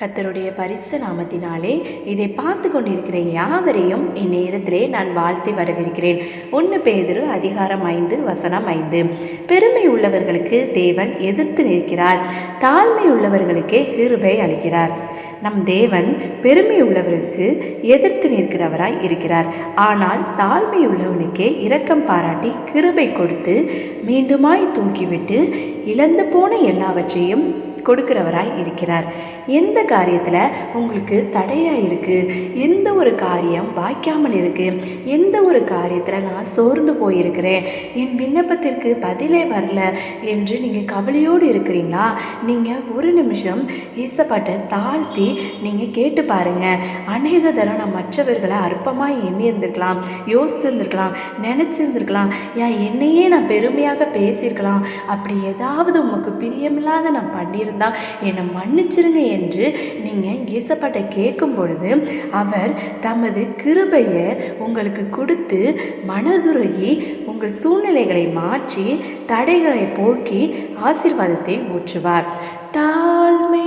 கத்தருடைய பரிசு நாமத்தினாலே இதை பார்த்து கொண்டிருக்கிற யாவரையும் இந்நேரத்திலே நான் வாழ்த்தி வரவேற்கிறேன். ஒன்று பேதிரு அதிகாரம் ஐந்து வசனம் ஐந்து. பெருமை உள்ளவர்களுக்கு தேவன் எதிர்த்து நிற்கிறார். தாழ்மை உள்ளவர்களுக்கே கிருபை அளிக்கிறார். நம் தேவன் பெருமை உள்ளவர்களுக்கு எதிர்த்து நிற்கிறவராய் இருக்கிறார். ஆனால் தாழ்மை உள்ளவனுக்கே இரக்கம் பாராட்டி கிருபை கொடுத்து மீண்டுமாய் தூக்கிவிட்டு இழந்து போன எல்லாவற்றையும் கொடுக்கிறவராய் இருக்கிறார். எந்த காரியத்தில் உங்களுக்கு தடையாக இருக்குது எந்த ஒரு காரியம் வாய்க்காமல் இருக்குது எந்த ஒரு காரியத்தில் நான் சோர்ந்து போயிருக்கிறேன்? என் விண்ணப்பத்திற்கு பதிலே வரல என்று நீங்கள் கவலையோடு இருக்கிறீங்களா? நீங்கள் ஒரு நிமிஷம் ஏசப்பாட்டை தாழ்த்தி நீங்கள் கேட்டு பாருங்கள் அநேக தரம் நான் மற்றவர்களை அற்பமாக எண்ணியிருந்திருக்கலாம் யோசித்திருந்திருக்கலாம் நினச்சிருந்துருக்கலாம். ஏன் என்னையே நான் பெருமையாக பேசியிருக்கலாம். அப்படி ஏதாவது உமக்கு பிரியமில்லாத நான் பண்ணியிருந்தா என்னை மன்னிச்சிருங்க என்று நீங்கள் இயேசப்பாட்டை கேட்கும் பொழுது அவர் தமது கிருபையை உங்களுக்கு கொடுத்து மனதுருகி உங்கள் சூழ்நிலைகளை மாற்றி தடைகளை போக்கி ஆசிர்வாதத்தை ஊற்றுவார். தாழ்மை